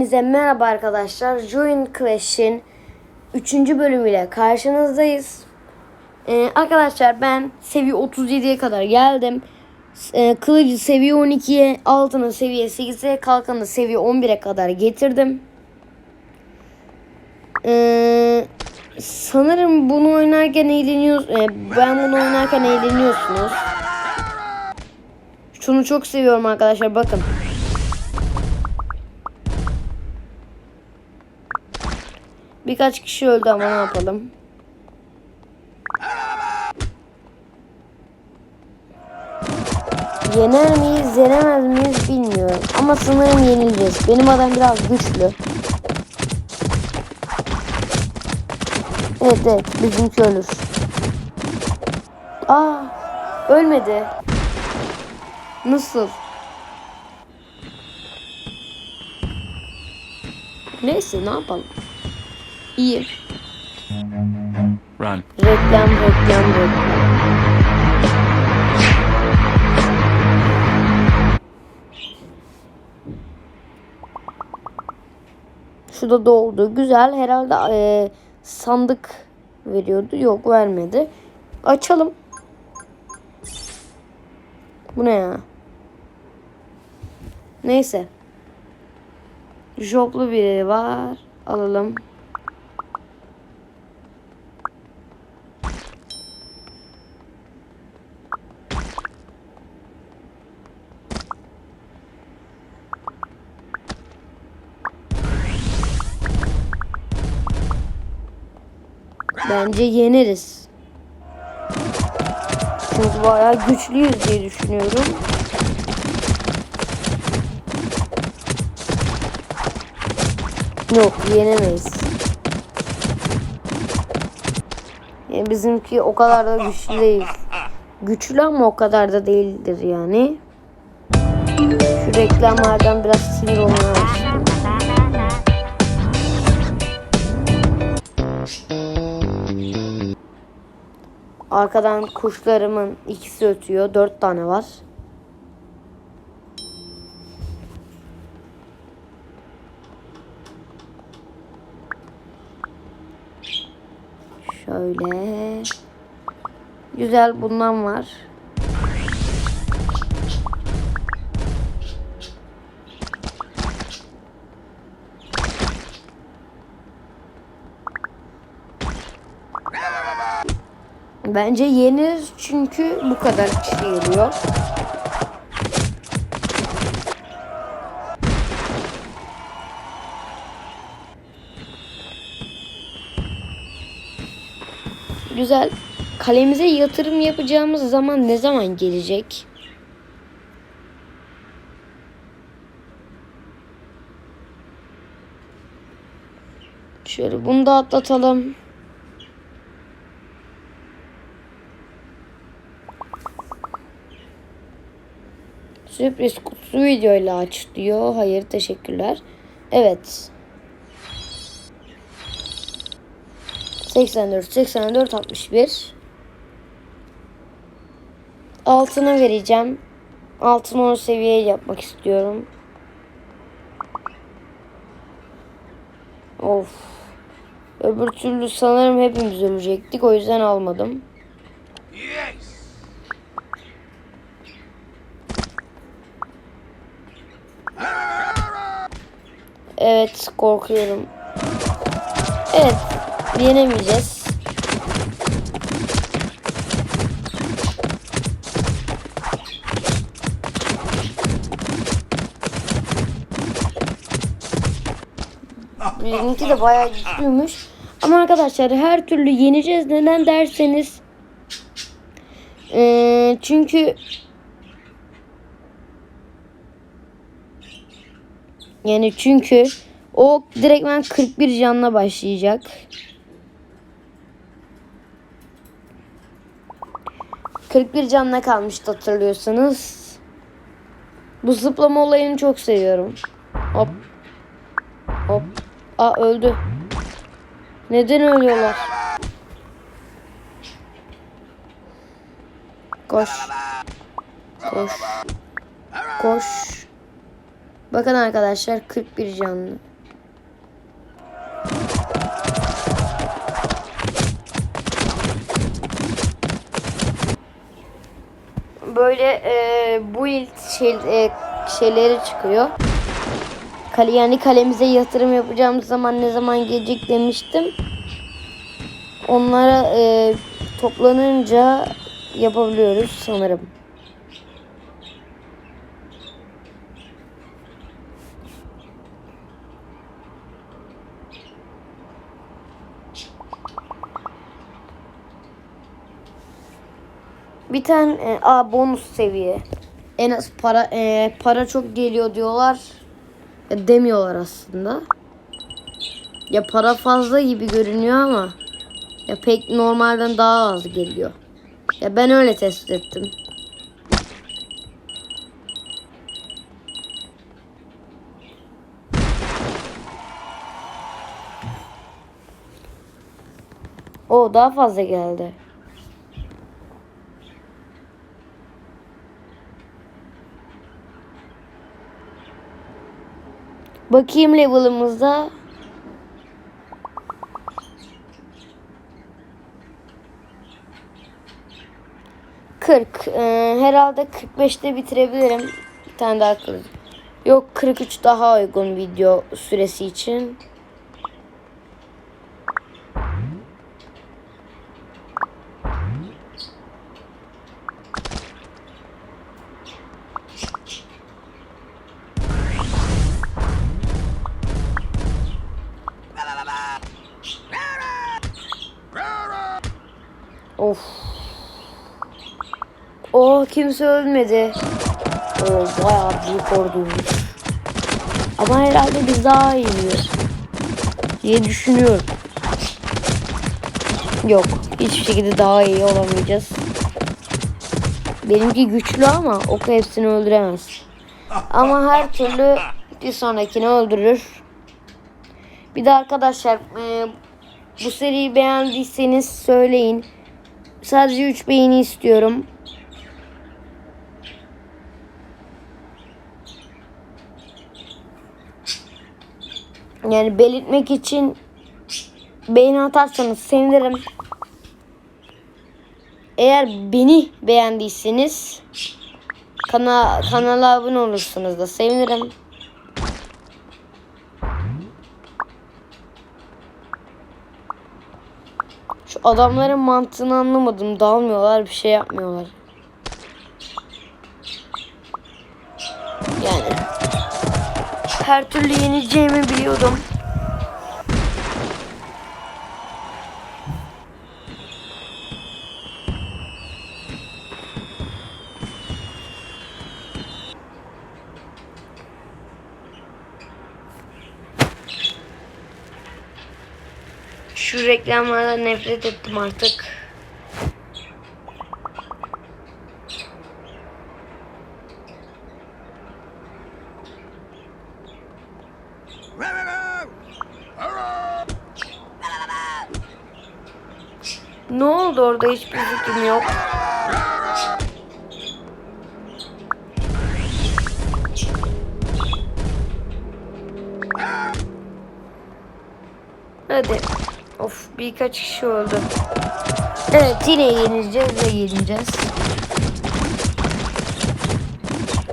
Hepinize merhaba arkadaşlar. Join Clash'in 3. bölümüyle karşınızdayız. Ee, arkadaşlar ben seviye 37'ye kadar geldim. Ee, kılıcı seviye 12'ye, altını seviye 8'e, kalkanı seviye 11'e kadar getirdim. Ee, sanırım bunu oynarken eğleniyoruz. Ee, ben bunu oynarken eğleniyorsunuz. Şunu çok seviyorum arkadaşlar bakın. Birkaç kişi öldü ama ne yapalım. Yener miyiz, yenemez miyiz bilmiyorum. Ama sanırım yenileceğiz. Benim adam biraz güçlü. Evet evet bizimki ölür. Aa ölmedi. Nasıl? Neyse ne yapalım. İyi. Run. Reklam, reklam, reklam. Şurada doldu. Güzel. Herhalde e, sandık veriyordu. Yok vermedi. Açalım. Bu ne ya? Neyse. Joplu biri var. Alalım. Bence yeneriz. Çünkü bayağı güçlüyüz diye düşünüyorum. Yok yenemeyiz. Yani bizimki o kadar da güçlü değil. Güçlü ama o kadar da değildir yani. Şu reklamlardan biraz sinir olmaya başladım. Arkadan kuşlarımın ikisi ötüyor. Dört tane var. Şöyle. Güzel bundan var. Bence yenir çünkü bu kadar kişi geliyor. Güzel. Kalemize yatırım yapacağımız zaman ne zaman gelecek? Şöyle bunu da atlatalım. Sürpriz kutusu videoyla aç diyor. Hayır teşekkürler. Evet. 84, 84, 61. Altına vereceğim. Altını 10 seviyeye yapmak istiyorum. Of. Öbür türlü sanırım hepimiz ölecektik. O yüzden almadım. Evet korkuyorum. Evet yenemeyeceğiz. Bizimki de bayağı güçlüymüş. Ama arkadaşlar her türlü yeneceğiz. Neden derseniz eee, çünkü Yani çünkü o direktmen 41 canla başlayacak. ...41 canla kalmıştı hatırlıyorsanız. Bu zıplama olayını çok seviyorum. Hop. Hop. Aa öldü. Neden ölüyorlar? Koş. Koş. Koş. Bakın arkadaşlar 41 canlı. Böyle e, build şey, e, şeyleri çıkıyor. Kale, yani kalemize yatırım yapacağımız zaman ne zaman gelecek demiştim. Onlara e, toplanınca yapabiliyoruz sanırım. Bir tane e, a bonus seviye. En az para e, para çok geliyor diyorlar. E, demiyorlar aslında. Ya para fazla gibi görünüyor ama ya pek normalden daha az geliyor. Ya ben öyle test ettim. O daha fazla geldi. Bakayım level'ımızda. Kırk. Ee, herhalde 45'te bitirebilirim. Bir tane daha kılıç. Yok 43 daha uygun video süresi için. Oh kimse ölmedi. Oh bayağı büyük orduymuş. Ama herhalde biz daha iyiyiz. Diye düşünüyorum. Yok. Hiçbir şekilde daha iyi olamayacağız. Benimki güçlü ama oku hepsini öldüremez. Ama her türlü bir sonrakini öldürür. Bir de arkadaşlar e, bu seriyi beğendiyseniz söyleyin. Sadece 3 beğeni istiyorum. Yani belirtmek için beğeni atarsanız sevinirim. Eğer beni beğendiyseniz kana kanala abone olursunuz da sevinirim. Şu adamların mantığını anlamadım. Dalmıyorlar, bir şey yapmıyorlar. Yani her türlü yeneceğimi biliyordum. Şu reklamlardan nefret ettim artık. Ne oldu orada hiçbir fikrim yok. Hadi. Of birkaç kişi öldü. Evet yine yenileceğiz ve yenileceğiz.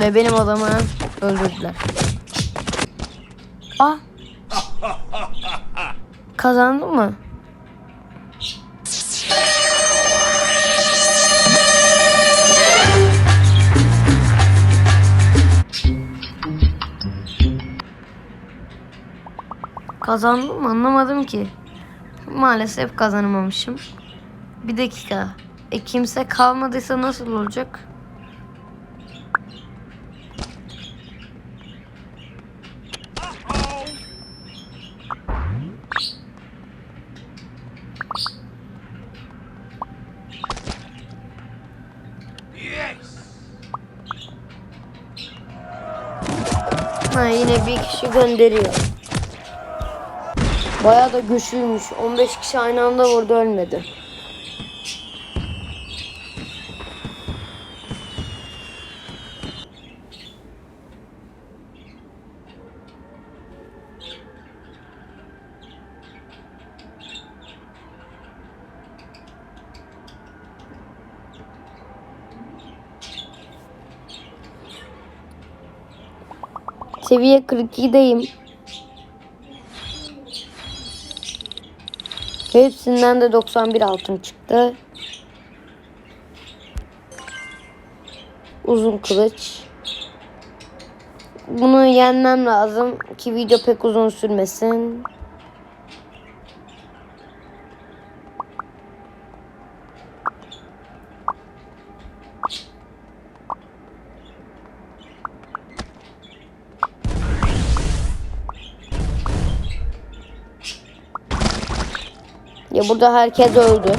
Ve benim adamı öldürdüler. Ah. Kazandım mı? Kazandım mı anlamadım ki. Maalesef kazanamamışım. Bir dakika. E kimse kalmadıysa nasıl olacak? Ha yine bir kişi gönderiyor. Baya da güçlüymüş. 15 kişi aynı anda vurdu ölmedi. Seviye 42'deyim. Hepsinden de 91 altın çıktı. Uzun kılıç. Bunu yenmem lazım ki video pek uzun sürmesin. Ya burada herkes öldü.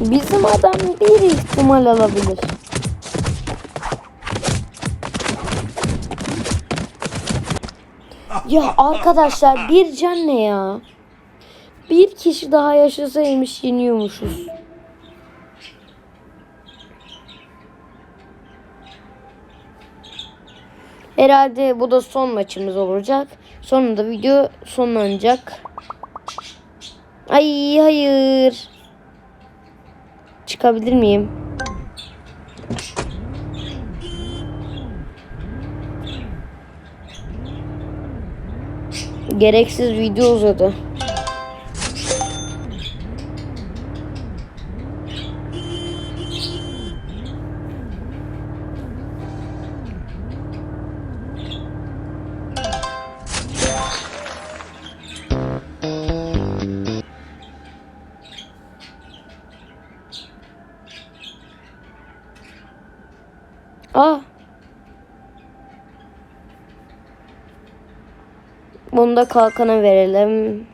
Bizim adam bir ihtimal alabilir. Ya arkadaşlar bir can ne ya? Bir kişi daha yaşasaymış yeniyormuşuz. Herhalde bu da son maçımız olacak. Sonunda video sonlanacak. Ay hayır. Çıkabilir miyim? Gereksiz video uzadı. Aa. Bunu da kalkana verelim.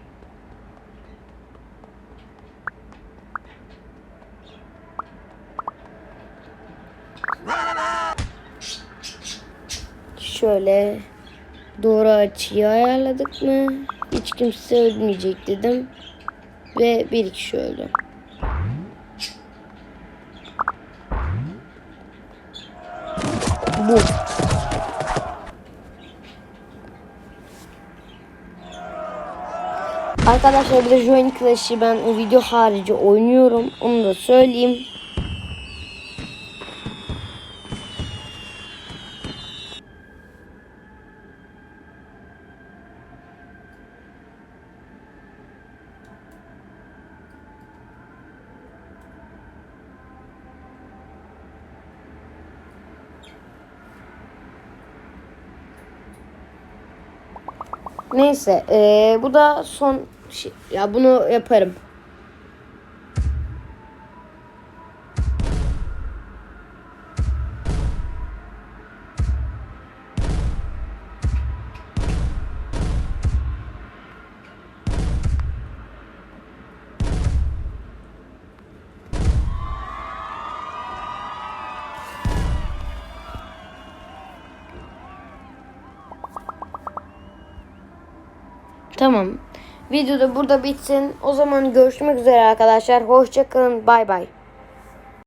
Şöyle doğru açıyı ayarladık mı? Hiç kimse ölmeyecek dedim. Ve bir kişi öldü. Bu. Arkadaşlar bir de Join Clash'i ben video harici oynuyorum. Onu da söyleyeyim. Neyse, eee, bu da son şey. Ya bunu yaparım. Tamam. Video da burada bitsin. O zaman görüşmek üzere arkadaşlar. Hoşçakalın. Bay bay.